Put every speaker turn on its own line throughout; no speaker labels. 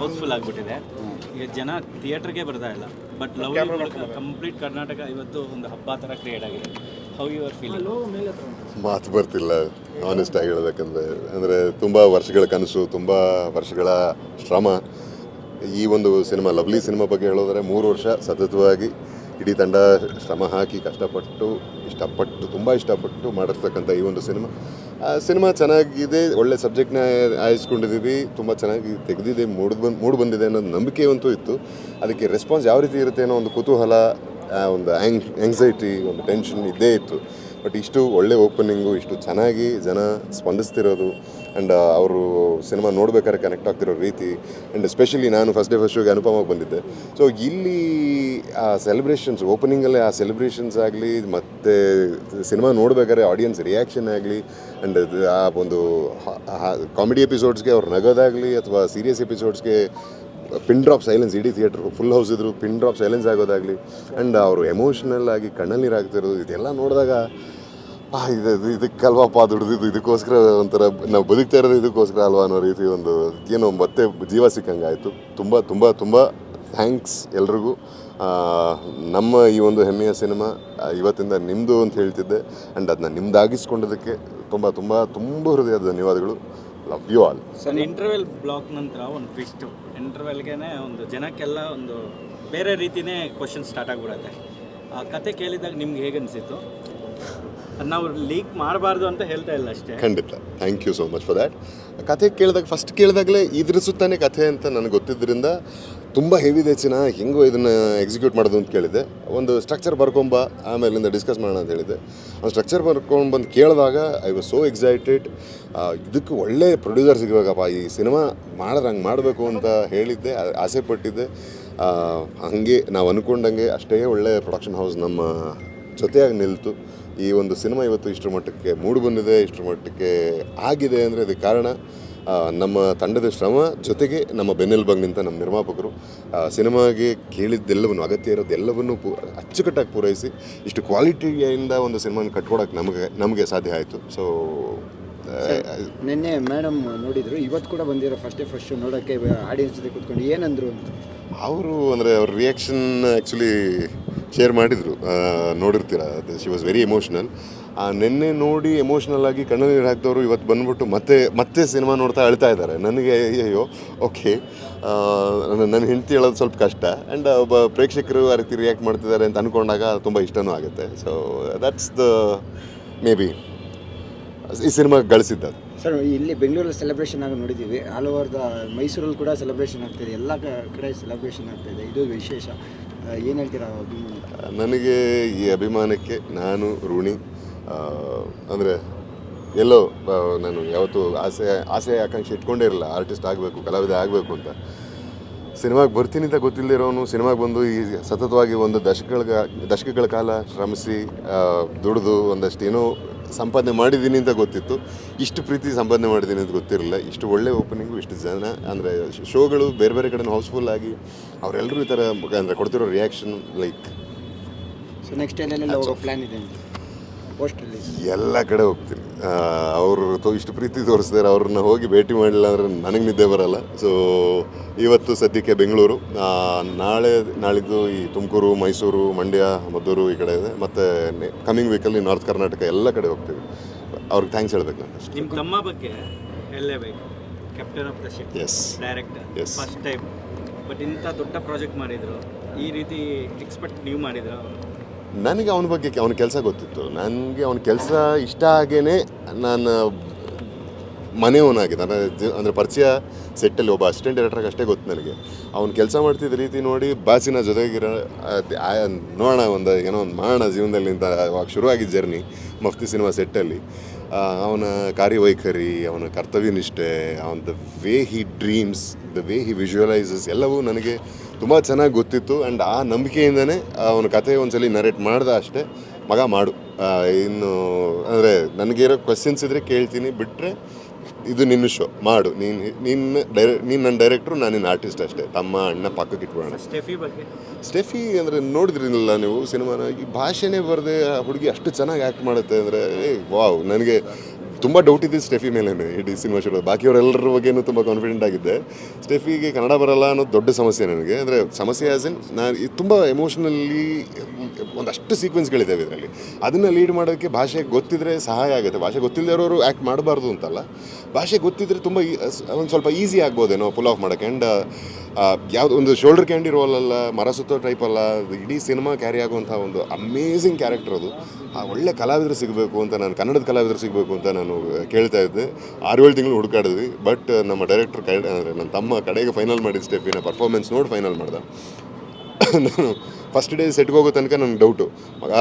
House full ಆಗಿಬಿಟ್ಟಿದೆ. ಈಗ ಜನ ಥಿಯೇಟರ್ಗೆ ಬರ್ತಾ ಇಲ್ಲ ಬಟ್ ಲವ್ ಕಂಪ್ಲೀಟ್ ಕರ್ನಾಟಕ ಇವತ್ತು ಒಂದು ಹಬ್ಬ ಥರ ಕ್ರಿಯೇಟ್ ಆಗಿದೆ. ಹೌ ಯು ಆರ್ ಫೀಲಿಂಗ್
ಮಾತು ಬರ್ತಿಲ್ಲ ಆನೆಸ್ಟ್ ಆಗಿ ಹೇಳಬೇಕಂದ್ರೆ. ಅಂದರೆ ತುಂಬ ವರ್ಷಗಳ ಕನಸು ತುಂಬ ವರ್ಷಗಳ ಶ್ರಮ. ಈ ಒಂದು ಸಿನಿಮಾ ಲವ್ಲಿ ಸಿನಿಮಾ ಬಗ್ಗೆ ಹೇಳೋದ್ರೆ ಮೂರು ವರ್ಷ ಸತತವಾಗಿ ಇಡೀ ತಂಡ ಶ್ರಮ ಹಾಕಿ ಕಷ್ಟಪಟ್ಟು, ಇಷ್ಟಪಟ್ಟು, ತುಂಬ ಇಷ್ಟಪಟ್ಟು ಮಾಡಿರ್ತಕ್ಕಂಥ ಈ ಒಂದು ಸಿನಿಮಾ. ಆ ಸಿನಿಮಾ ಚೆನ್ನಾಗಿದೆ, ಒಳ್ಳೆ ಸಬ್ಜೆಕ್ಟ್ನ ಆಯಿಸ್ಕೊಂಡಿದ್ದೀವಿ, ತುಂಬ ಚೆನ್ನಾಗಿ ತೆಗೆದಿದೆ ಮೂಡ್ ಬಂದು, ಮೂಡ್ ಬಂದಿದೆ ಅನ್ನೋದು ನಂಬಿಕೆ ಅಂತೂ ಇತ್ತು. ಅದಕ್ಕೆ ರೆಸ್ಪಾನ್ಸ್ ಯಾವ ರೀತಿ ಇರುತ್ತೆ ಅನ್ನೋ ಒಂದು ಕುತೂಹಲ ಒಂದು ಆ್ಯಂಗ್ ಆ್ಯಂಗ್ಸೈಟಿ ಒಂದು ಟೆನ್ಷನ್ ಇದ್ದೇ ಇತ್ತು. ಬಟ್ ಇಷ್ಟು ಒಳ್ಳೆ ಓಪನಿಂಗು, ಇಷ್ಟು ಚೆನ್ನಾಗಿ ಜನ ಸ್ಪಂದಿಸ್ತಿರೋದು ಆ್ಯಂಡ್ ಅವರು ಸಿನಿಮಾ ನೋಡ್ಬೇಕಾದ್ರೆ ಕನೆಕ್ಟ್ ಆಗ್ತಿರೋ ರೀತಿ ಆ್ಯಂಡ್ ಎಸ್ಪೆಷಲಿ ನಾನು ಫಸ್ಟ್ ಡೇ ಫಸ್ಟ್ ಶೋಗೆ ಅನುಪಮಾಗಿ ಬಂದಿದ್ದೆ. ಸೊ ಇಲ್ಲಿ ಆ ಸೆಲೆಬ್ರೇಷನ್ಸ್ ಓಪನಿಂಗಲ್ಲೇ ಆ ಸೆಲೆಬ್ರೇಷನ್ಸ್ ಆಗಲಿ, ಮತ್ತು ಸಿನಿಮಾ ನೋಡ್ಬೇಕಾದ್ರೆ ಆಡಿಯನ್ಸ್ ರಿಯಾಕ್ಷನ್ ಆಗಲಿ ಆ್ಯಂಡ್ ಆ ಒಂದು ಕಾಮಿಡಿ ಎಪಿಸೋಡ್ಸ್ಗೆ ಅವ್ರು ನಗೋದಾಗಲಿ ಅಥವಾ ಸೀರಿಯಸ್ ಎಪಿಸೋಡ್ಸ್ಗೆ ಪಿನ್ ಡ್ರಾಪ್ ಸೈಲೆನ್ಸ್ ಇಡೀ ಥಿಯೇಟ್ರ್ ಫುಲ್ ಹೌಸ್ ಇದ್ರು ಪಿನ್ ಡ್ರಾಪ್ ಸೈಲೆನ್ಸ್ ಆಗೋದಾಗಲಿ ಆ್ಯಂಡ್ ಅವರು ಎಮೋಷ್ನಲ್ ಆಗಿ ಕಣ್ಣಲ್ಲಿ ನೀರಾಗ್ತಿರೋದು ಇದೆಲ್ಲ ನೋಡಿದಾಗ, ಆ, ಇದು, ಇದು- ಇದಕ್ಕಲ್ವಪ್ಪ ದುಡ್ದಿದ್ದು, ಇದಕ್ಕೋಸ್ಕರ ಒಂಥರ ನಾವು ಬದುಕ್ತಾ ಇರೋದು ಇದಕ್ಕೋಸ್ಕರ ಅಲ್ವಾ ಅನ್ನೋ ರೀತಿ ಒಂದು, ಏನೋ ಮತ್ತೆ ಜೀವ ಸಿಕ್ಕಂಗೆ ಆಯಿತು ತುಂಬ ತುಂಬ ತುಂಬ ಥ್ಯಾಂಕ್ಸ್ ಎಲ್ರಿಗೂ. ನಮ್ಮ ಈ ಒಂದು ಹೆಮ್ಮೆಯ ಸಿನಿಮಾ ಇವತ್ತಿಂದ ನಿಮ್ಮದು ಅಂತ ಹೇಳ್ತಿದ್ದೆ ಆ್ಯಂಡ್ ಅದನ್ನ ನಿಮ್ದಾಗಿಸ್ಕೊಂಡೋದಕ್ಕೆ ತುಂಬ ತುಂಬ ತುಂಬ ಹೃದಯದ ಧನ್ಯವಾದಗಳು. Love you all
sir interval block ನಂತರ ಒಂದು ಟ್ವಿಸ್ಟ್ ಇಂಟರ್ವೆಲ್ಗೆನೆ ಒಂದು ಜನಕ್ಕೆಲ್ಲ ಒಂದು ಬೇರೆ ರೀತಿನೇ ಕ್ವಶನ್ ಸ್ಟಾರ್ಟ್ ಆಗಿಬಿಡುತ್ತೆ. ಆ ಕತೆ ಕೇಳಿದಾಗ ನಿಮ್ಗೆ ಹೇಗೆ ಅನಿಸಿತ್ತು ಲೀಕ್ ಮಾಡಬಾರ್ದು ಅಂತ ಹೇಳ್ತಾ ಇಲ್ಲ ಅಷ್ಟೇ.
ಖಂಡಿತ. Thank you so much for that ಕಥೆ ಕೇಳಿದಾಗ ಫಸ್ಟ್ ಕೇಳಿದಾಗಲೇ ಇದ್ರ ಸುತ್ತಾನೆ ಕಥೆ ಅಂತ ನನಗೆ ಗೊತ್ತಿದ್ದರಿಂದ ತುಂಬ ಹೆವಿ ದೇಚಿನ ಹೆಂಗೋ ಇದನ್ನು ಎಕ್ಸಿಕ್ಯೂಟ್ ಮಾಡೋದು ಅಂತ ಕೇಳಿದೆ ಒಂದು ಸ್ಟ್ರಕ್ಚರ್ ಬರ್ಕೊಂಬ ಆಮೇಲಿಂದ ಡಿಸ್ಕಸ್ ಮಾಡೋಣ ಅಂತ ಹೇಳಿದೆ ಆ ಸ್ಟ್ರಕ್ಚರ್ ಬರ್ಕೊಂಡು ಬಂದು ಕೇಳಿದಾಗ ಐ ವಾಸ್ ಸೋ ಎಕ್ಸೈಟೆಡ್ ಇದಕ್ಕೆ ಒಳ್ಳೆ ಪ್ರೊಡ್ಯೂಸರ್ ಸಿಗಬೇಕಪ್ಪ ಈ ಸಿನಿಮಾ ಹಂಗೆ ಮಾಡಬೇಕು ಅಂತ ಹೇಳಿದ್ದೆ ಆಸೆ ಪಟ್ಟಿದ್ದೆ. ಹಂಗೆ ನಾವು ಅಂದ್ಕೊಂಡಂಗೆ ಅಷ್ಟೇ ಒಳ್ಳೆ ಪ್ರೊಡಕ್ಷನ್ ಹೌಸ್ ನಮ್ಮ ಜೊತೆಯಾಗಿ ನಿಲ್ತು. ಈ ಒಂದು ಸಿನಿಮಾ ಇವತ್ತು ಇಷ್ಟರ ಮಟ್ಟಕ್ಕೆ ಮೂಡಿ ಬಂದಿದೆ ಇಷ್ಟರ ಮಟ್ಟಕ್ಕೆ ಆಗಿದೆ ಅಂದರೆ ಅದಕ್ಕೆ ಕಾರಣ ನಮ್ಮ ತಂಡದ ಶ್ರಮ ಜೊತೆಗೆ ನಮ್ಮ ಬೆನ್ನೆಲುಬಾಗಿ ನಿಂತ ನಮ್ಮ ನಿರ್ಮಾಪಕರು. ಸಿನಿಮಾಗೆ ಕೇಳಿದ್ದೆಲ್ಲವನ್ನು ಅಗತ್ಯ ಇರೋದೆಲ್ಲವನ್ನು ಪೂ ಅಚ್ಚುಕಟ್ಟಾಗಿ ಪೂರೈಸಿ ಇಷ್ಟು ಕ್ವಾಲಿಟಿಯಿಂದ ಒಂದು ಸಿನಿಮಾನ ಕಟ್ಕೊಡೋಕೆ ನಮಗೆ ನಮಗೆ ಸಾಧ್ಯ ಆಯಿತು. ಸೊ
ನಿನ್ನೆ ಮೇಡಮ್ ನೋಡಿದ್ರು ಇವತ್ತು ಕೂಡ ಬಂದಿರೋ ಫಸ್ಟ್ ಫಸ್ಟ್ ನೋಡೋಕ್ಕೆ ಆಡಿಯನ್ಸ್ ಜೊತೆ ಕೂತ್ಕೊಂಡು ಏನಂದರು ಅಂತ?
ಅವರು ಅಂದರೆ ಅವ್ರ ರಿಯಾಕ್ಷನ್ ಆ್ಯಕ್ಚುಲಿ ಶೇರ್ ಮಾಡಿದರು. ನೋಡಿರ್ತೀರ ಶಿ ವಾಸ್ ವೆರಿ ಎಮೋಷ್ನಲ್ ನಿನ್ನೆ ನೋಡಿ ಎಮೋಷ್ನಲ್ ಆಗಿ ಕಣ್ಣು ನೀರು ಹಾಕಿದವರು ಇವತ್ತು ಬಂದ್ಬಿಟ್ಟು ಮತ್ತೆ ಮತ್ತೆ ಸಿನಿಮಾ ನೋಡ್ತಾ ಅಳ್ತಾ ಇದ್ದಾರೆ. ನನಗೆ ಅಯ್ಯೋ ಓಕೆ ನನ್ನ ಹೆಂಡತಿ ಹೇಳೋದು ಸ್ವಲ್ಪ ಕಷ್ಟ. ಆ್ಯಂಡ್ ಒಬ್ಬ ಪ್ರೇಕ್ಷಕರು ಆ ರೀತಿ ರಿಯಾಕ್ಟ್ ಮಾಡ್ತಿದ್ದಾರೆ ಅಂತ ಅಂದ್ಕೊಂಡಾಗ ತುಂಬ ಇಷ್ಟನೂ ಆಗುತ್ತೆ. So that's the may be ಈ ಸಿನಿಮಾ ಗಳಿಸಿದ್ದು
ಸರ್, ಇಲ್ಲಿ ಬೆಂಗಳೂರಲ್ಲಿ ಸೆಲೆಬ್ರೇಷನ್ ಆಗಿ ನೋಡಿದ್ದೀವಿ ಆಲ್ ಓವರ್ ದ ಮೈಸೂರಲ್ಲಿ ಕೂಡ ಸೆಲೆಬ್ರೇಷನ್ ಆಗ್ತಿದೆ ಎಲ್ಲ ಕಡೆ ಸೆಲೆಬ್ರೇಷನ್ ಆಗ್ತಾಯಿದೆ ಇದು. ವಿಶೇಷ. ಏನು ಹೇಳ್ತೀರಾ
ನನಗೆ ಈ ಅಭಿಮಾನಕ್ಕೆ ನಾನು ಋಣಿ ಅಂದರೆ ಎಲ್ಲೋ ನಾನು ಯಾವತ್ತೂ ಆಸೆ ಆಸೆ ಆಕಾಂಕ್ಷೆ ಇಟ್ಕೊಂಡೇ ಇರಲ್ಲ. ಆರ್ಟಿಸ್ಟ್ ಆಗಬೇಕು, ಕಲಾವಿದ ಆಗಬೇಕು ಅಂತ. ಸಿನಿಮಾಗೆ ಬರ್ತೀನಿ ಅಂತ ಗೊತ್ತಿಲ್ಲದಿರೋನು ಸಿನಿಮಾಗೆ ಬಂದು ಈ ಸತತವಾಗಿ ಒಂದು ದಶಕಗಳ ದಶಕಗಳ ಕಾಲ ಶ್ರಮಿಸಿ ದುಡಿದು ಒಂದಷ್ಟು ಏನೋ ಸಂಪಾದನೆ ಮಾಡಿದ್ದೀನಿ ಅಂತ ಗೊತ್ತಿತ್ತು. ಇಷ್ಟು ಪ್ರೀತಿ ಸಂಪಾದನೆ ಮಾಡಿದ್ದೀನಿ ಅಂತ ಗೊತ್ತಿರಲಿಲ್ಲ. ಇಷ್ಟು ಒಳ್ಳೆ ಓಪನಿಂಗು ಇಷ್ಟು ಜನ ಅಂದರೆ ಶೋಗಳು ಬೇರೆ ಬೇರೆ ಕಡೆ ಹೌಸ್ಫುಲ್ ಆಗಿ ಅವರೆಲ್ಲರೂ ಈ ಥರ ಅಂದರೆ ಕೊಡ್ತಿರೋ ರಿಯಾಕ್ಷನ್ ಲೈಕ್
ಸೊ ನೆಕ್ಸ್ಟ್ ಎಲ್ಲೆಲ್ಲ ಪ್ಲ್ಯಾನ್ ಇದೆ ಅಂತ ಪೋಸ್ಟ್ ರಿಲೀಸ್
ಎಲ್ಲ ಕಡೆ ಹೋಗ್ತೀನಿ. ಅವರು ತೋ ಇಷ್ಟು ಪ್ರೀತಿ ತೋರಿಸ್ತಾರೆ ಅವ್ರನ್ನ ಹೋಗಿ ಭೇಟಿ ಮಾಡಿಲ್ಲ ಅಂದರೆ ನನಗೆ ನಿದ್ದೆ ಬರಲ್ಲ. ಸೊ ಇವತ್ತು ಸದ್ಯಕ್ಕೆ ಬೆಂಗಳೂರು. ನಾಳೆ ನಾಳಿದ್ದು ಈ ತುಮಕೂರು ಮೈಸೂರು ಮಂಡ್ಯ ಮದ್ದೂರು ಈ ಕಡೆ ಇದೆ. ಮತ್ತು ಕಮಿಂಗ್ ವೀಕಲ್ಲಿ ನಾರ್ತ್ ಕರ್ನಾಟಕ ಎಲ್ಲ ಕಡೆ ಹೋಗ್ತೀವಿ. ಅವ್ರಿಗೆ ಥ್ಯಾಂಕ್ಸ್ ಹೇಳ್ಬೇಕು ನಾನು ಅಷ್ಟೇ.
ನಿಮ್ಮ ತಮ್ಮ ಬಗ್ಗೆ ಹೇಳಲೇಬೇಕು. Captain of the ship
as
director. First time but ಇಂಥ ದೊಡ್ಡ ಪ್ರಾಜೆಕ್ಟ್ ಮಾಡಿದ್ರು. ಈ ರೀತಿ ಎಕ್ಸ್ಪೆಕ್ಟ್ ನೀವು ಮಾಡಿದ್ರು?
ನನಗೆ ಅವನ ಬಗ್ಗೆ ಅವನ ಕೆಲಸ ಗೊತ್ತಿತ್ತು. ನನಗೆ ಅವನ ಕೆಲಸ ಇಷ್ಟ ಆಗೇ ನಾನು ಮನೆಯವನಾಗಿದೆ ಅಂದರೆ ಜ- ಅಂದರೆ ಪರಿಚಯ ಸೆಟ್ಟಲ್ಲಿ ಒಬ್ಬ ಅಸಿಸ್ಟೆಂಟ್ ಡೈರೆಕ್ಟರ್ಗೆ ಅಷ್ಟೇ ಗೊತ್ತು ನನಗೆ. ಅವ್ನು ಕೆಲಸ ಮಾಡ್ತಿದ್ದ ರೀತಿ ನೋಡಿ ಬಾಸಿನ ಜೊತೆಗಿರೋ ನೋಡೋಣ ಒಂದು, ಏನೋ ಒಂದು ಮಾಡೋಣ ಜೀವನದಲ್ಲಿ ಅಂತ ಅವಾಗ ಶುರುವಾಗಿದ್ದ ಜರ್ನಿ ಮಫ್ತಿ ಸಿನಿಮಾ ಸೆಟ್ಟಲ್ಲಿ. ಅವನ ಕಾರ್ಯವೈಖರಿ, ಅವನ ಕರ್ತವ್ಯನಿಷ್ಠೆ ಅವನ the way he dreams the way he visualises ಎಲ್ಲವೂ ನನಗೆ ತುಂಬ ಚೆನ್ನಾಗಿ ಗೊತ್ತಿತ್ತು ಆ್ಯಂಡ್ ಆ ನಂಬಿಕೆಯಿಂದನೇ ಅವನ ಕತೆ ಒಂದ್ಸಲ ನರೇಟ್ ಮಾಡ್ದೆ ಅಷ್ಟೇ. ಮಗ ಮಾಡು. ಇನ್ನು ಅಂದರೆ ನನಗಿರೋ ಕ್ವೆಶನ್ಸ್ ಇದ್ದರೆ ಕೇಳ್ತೀನಿ. ಬಿಟ್ಟರೆ ಇದು ನಿನ್ನ ಶೋ ಮಾಡು. ನೀನು ನಿನ್ನ ಡೈರೆ ನೀನು ನನ್ನ ಡೈರೆಕ್ಟ್ರು ನಾನು ನಿನ್ನ ಆರ್ಟಿಸ್ಟ್ ಅಷ್ಟೇ. ತಮ್ಮ ಅಣ್ಣ ಪಕ್ಕಕ್ಕೆ ಇಟ್ಬಿಡೋಣ
ಸ್ಟೆಫಿ ಬಗ್ಗೆ?
ಸ್ಟೆಫಿ ಅಂದರೆ ನೋಡಿದ್ರಿಲ್ಲ ನೀವು ಸಿನಿಮಾನ? ಈ ಭಾಷೆನೇ ಬರದೆ ಆ ಹುಡುಗಿ ಅಷ್ಟು ಚೆನ್ನಾಗಿ ಆ್ಯಕ್ಟ್ ಮಾಡುತ್ತೆ ಅಂದರೆ ವಾವ್. ನನಗೆ ತುಂಬ ಡೌಟ್ ಇದೆ ಸ್ಟೆಫಿ ಮೇಲೆ ಇಡೀ ಸಿನಿಮಾ ಶುರು ಬಾಕಿಯವರೆಲ್ಲರ ಬಗ್ಗೆನೂ ತುಂಬ ಕಾನ್ಫಿಡೆಂಟ್ ಆಗಿದ್ದೆ. ಸ್ಟೆಫಿಗೆ ಕನ್ನಡ ಬರಲ್ಲ ಅನ್ನೋದು ದೊಡ್ಡ ಸಮಸ್ಯೆ ನನಗೆ. ಅಂದರೆ ಸಮಸ್ಯೆ ಆಸ್ ಇನ್ ನಾನು ತುಂಬ ಎಮೋಷ್ನಲಿ ಒಂದಷ್ಟು ಸೀಕ್ವೆನ್ಸ್ಗಳಿದ್ದಾವೆ ಇದರಲ್ಲಿ. ಅದನ್ನು ಲೀಡ್ ಮಾಡೋಕ್ಕೆ ಭಾಷೆ ಗೊತ್ತಿದ್ರೆ ಸಹಾಯ ಆಗುತ್ತೆ. ಭಾಷೆ ಗೊತ್ತಿಲ್ಲದವರು ಆ್ಯಕ್ಟ್ ಮಾಡಬಾರ್ದು ಅಂತಲ್ಲ. ಭಾಷೆ ಗೊತ್ತಿದ್ರೆ ತುಂಬ ಒಂದು ಸ್ವಲ್ಪ ಈಸಿ ಆಗ್ಬೋದೇನೋ ಪುಲ್ ಆಫ್ ಮಾಡೋಕ್ಕೆ. ಆ್ಯಂಡ್ ಯಾವುದು ಒಂದು ಶೋಲ್ಡರ್ ಕ್ಯಾಂಡಿ ರೋಲ್ ಅಲ್ಲ, ಮರ ಸುತ್ತೋ ಟೈಪ್ ಅಲ್ಲ ಇಡೀ ಸಿನಿಮಾ ಕ್ಯಾರಿ ಆಗುವಂಥ ಒಂದು ಅಮೇಝಿಂಗ್ ಕ್ಯಾರೆಕ್ಟರ್ ಅದು. ಆ, ಒಳ್ಳೆ ಕಲಾವಿದರು ಸಿಗಬೇಕು ಅಂತ ನಾನು, ಕನ್ನಡದ ಕಲಾವಿದರು ಸಿಗಬೇಕು ಅಂತ ನಾನು ಕೇಳ್ತಾ ಇದ್ದೆ. ಆರು ಏಳು ತಿಂಗಳು ಹುಡುಕಾಡಿದ್ವಿ ಬಟ್ ನಮ್ಮ ಡೈರೆಕ್ಟರ್ ಕೈ ಅಂದರೆ ನನ್ನ ತಮ್ಮ ಕಡೆಗೆ ಫೈನಲ್ ಮಾಡಿದ ಸ್ಟೆಪ್ಪಿನ ಪರ್ಫಾರ್ಮೆನ್ಸ್ ನೋಡಿ ಫೈನಲ್ ಮಾಡ್ದೆ. ನಾನು ಫಸ್ಟ್ ಡೇ ಸೆಟ್ಗೆ ಹೋಗೋ ತನಕ ನನಗೆ ಡೌಟು ಮಗ,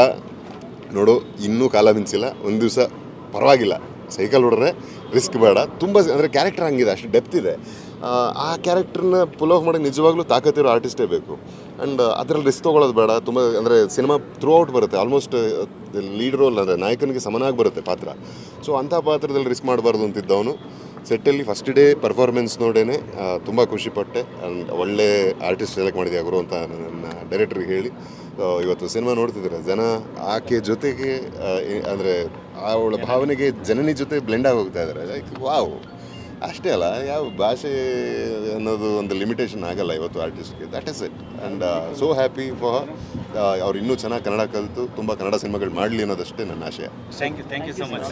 ನೋಡು, ಇನ್ನೂ ಕಾಲ ಮಿಂಚಿಲ್ಲ, ಒಂದು ದಿವಸ ಪರವಾಗಿಲ್ಲ. ಸೈಕಲ್ ಹೊಡ್ರೆ ರಿಸ್ಕ್ ಬೇಡ. ತುಂಬ, ಅಂದರೆ ಕ್ಯಾರೆಕ್ಟರ್ ಹಂಗಿದೆ, ಅಷ್ಟು ಡೆಪ್ತ್ ಇದೆ. ಆ, ಕ್ಯಾರೆಕ್ಟರ್ನ ಪುಲ್ ಆಫ್ ಮಾಡೋಕ್ಕೆ ನಿಜವಾಗ್ಲೂ ತಾಕತ್ತಿರೋ ಆರ್ಟಿಸ್ಟೇ ಬೇಕು. ಆ್ಯಂಡ್ ಅದರಲ್ಲಿ ರಿಸ್ಕ್ ತೊಗೊಳೋದು ಬೇಡ. ತುಂಬ ಅಂದರೆ ಸಿನಿಮಾ ಥ್ರೂ ಔಟ್ ಬರುತ್ತೆ ಆಲ್ಮೋಸ್ಟ್ ಲೀಡ್ ರೋಲ್ ಅಂದರೆ ನಾಯಕನಿಗೆ ಸಮನಾಗಿ ಬರುತ್ತೆ ಪಾತ್ರ. ಸೊ ಅಂಥ ಪಾತ್ರದಲ್ಲಿ ರಿಸ್ಕ್ ಮಾಡಬಾರ್ದು ಅಂತಿದ್ದವನು. ಸೆಟ್ಟಲ್ಲಿ ಫಸ್ಟ್ ಡೇ ಪರ್ಫಾರ್ಮೆನ್ಸ್ ನೋಡೇನೆ ತುಂಬ ಖುಷಿಪಟ್ಟೆ ಆ್ಯಂಡ್ ಒಳ್ಳೆ ಆರ್ಟಿಸ್ಟ್ ಸೆಲೆಕ್ಟ್ ಮಾಡಿದೆ ಗುರು ಅಂತ ನನ್ನ ಡೈರೆಕ್ಟ್ರಿಗೆ ಹೇಳಿ. ಇವತ್ತು ಸಿನಿಮಾ ನೋಡ್ತಿದ್ದಾರೆ? ಜನ ಆಕೆ ಜೊತೆಗೆ ಅಂದರೆ ಅವಳ ಭಾವನೆಗೆ ಜನನಿ ಜೊತೆ ಬ್ಲೆಂಡ್ ಆಗಿ ಹೋಗ್ತಾ ಇದ್ದಾರೆ ಲೈಕ್ ವಾವ್ ಅಷ್ಟೇ ಅಲ್ಲ, ಯಾವ ಭಾಷೆ ಅನ್ನೋದು ಒಂದು ಲಿಮಿಟೇಷನ್ ಆಗಲ್ಲ ಇವತ್ತು ಆರ್ಟಿಸ್ಟ್ಗೆ that is it and so happy for ಅವ್ರು ಇನ್ನೂ ಚೆನ್ನಾಗಿ ಕನ್ನಡ ಕಲಿತು, ತುಂಬ ಕನ್ನಡ ಸಿನಿಮಾಗಳು ಮಾಡಲಿ ಅನ್ನೋದಷ್ಟೇ ನನ್ನ ಆಶಯ.
Thank you thank you so much